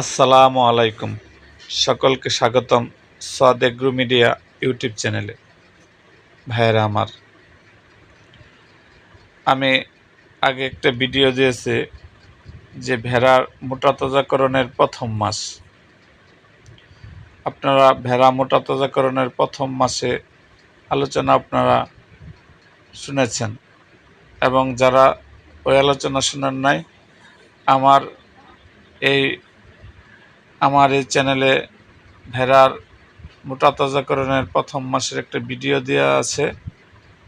আসসালামু আলাইকুম। সকলকে স্বাগতম সাদ এগ্রো মিডিয়া ইউটিউব চ্যানেলে। ভাইয়েরা আমার, আমি আগে একটা ভিডিও দিয়েছি যে ভেড়ার মোটা তাজাকরণের প্রথম মাস। আপনারা ভেড়া মোটা তাজাকরণের প্রথম মাসে আলোচনা আপনারা শুনেছেন এবং যারা ওই আলোচনা শুনেন নাই, আমার এই আমার এই চ্যানেলে ভেড়ার মোটা তাজাকরণের প্রথম মাসের একটা ভিডিও দেওয়া আছে।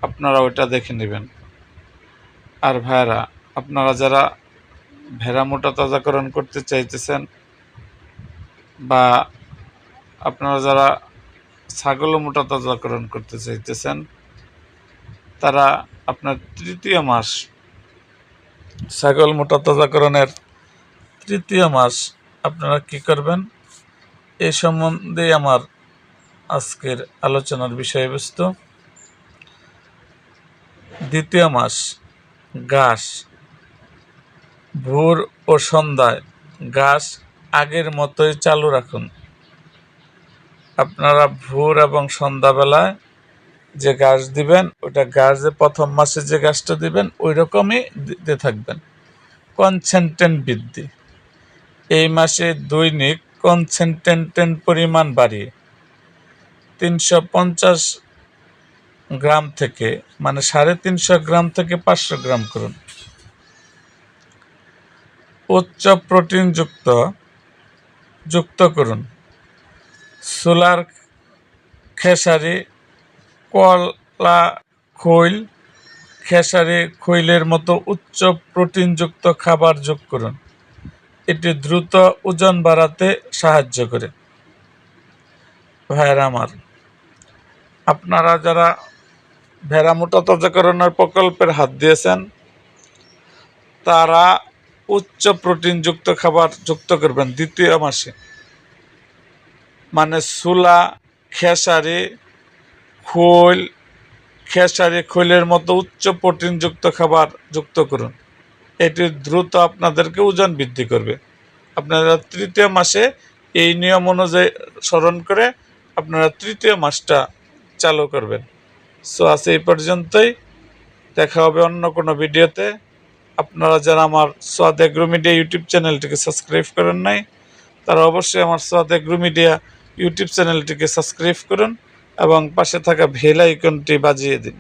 আপনারা ওইটা দেখে নেবেন। আর ভাইয়ারা, আপনারা যারা ভেড়া মোটা তাজাকরণ করতে চাইতেছেন বা আপনারা যারা ছাগল মোটা তাজাকরণ করতে চাইতেছেন, তারা আপনার তৃতীয় মাস, ছাগল মোটা তাজাকরণের তৃতীয় মাস আপনারা কি করবেন? এ সম্বন্ধে আমার আজকের আলোচনার বিষয়বস্তু। দ্বিতীয় মাস, ঘাস। ভোর ও সন্ধ্যায় ঘাস আগের মতোই চালু রাখুন। আপনারা ভোর এবং সন্ধ্যাবেলায় যে ঘাস দিবেন, ওটা ঘাস যে প্রথম মাসে যে গাছটা দিবেন, ওই রকমই দিতে থাকবেন। কনসেন্টেন্ট বৃদ্ধি। এই মাসে দৈনিক কনসেন্ট্রেন্টের পরিমাণ বাড়িয়ে তিনশো পঞ্চাশ গ্রাম থেকে মানে সাড়ে তিনশো গ্রাম থেকে পাঁচশো গ্রাম করুন। উচ্চ প্রোটিনযুক্ত যুক্ত করুন। সোলার খেসারি, কলা খৈল, খেসারি খৈলের মতো উচ্চ প্রোটিনযুক্ত খাবার যোগ করুন। এটি দ্রুত ওজন বাড়াতে সাহায্য করে। ভাইয়েরা আমার, আপনারা যারা ভেড়া মোটা তাজাকরণের প্রকল্পের হাত দিয়েছেন, তারা উচ্চ প্রোটিনযুক্ত খাবার যুক্ত করবেন দ্বিতীয় মাসে। মানে সুলা, খেসারি, খোল, খেসারি খোলের মতো উচ্চ প্রোটিনযুক্ত খাবার যুক্ত করুন। এটি দ্রুত আপনাদেরকে ওজন বৃদ্ধি করবে। আপনারা তৃতীয় মাসে এই নিয়ম অনুযায়ী স্মরণ করে আপনারা তৃতীয় মাসটা চালু করবেন। সো আজ এই পর্যন্তই। দেখা হবে অন্য কোনো ভিডিওতে। আপনারা যারা আমার সোয়াদ এগ্রো মিডিয়া ইউটিউব চ্যানেলটিকে সাবস্ক্রাইব করেন নাই, তারা অবশ্যই আমার সোয়াদ এগ্রো মিডিয়া ইউটিউব চ্যানেলটিকে সাবস্ক্রাইব করুন এবং পাশে থাকা ভেল আইকনটি বাজিয়ে দিন।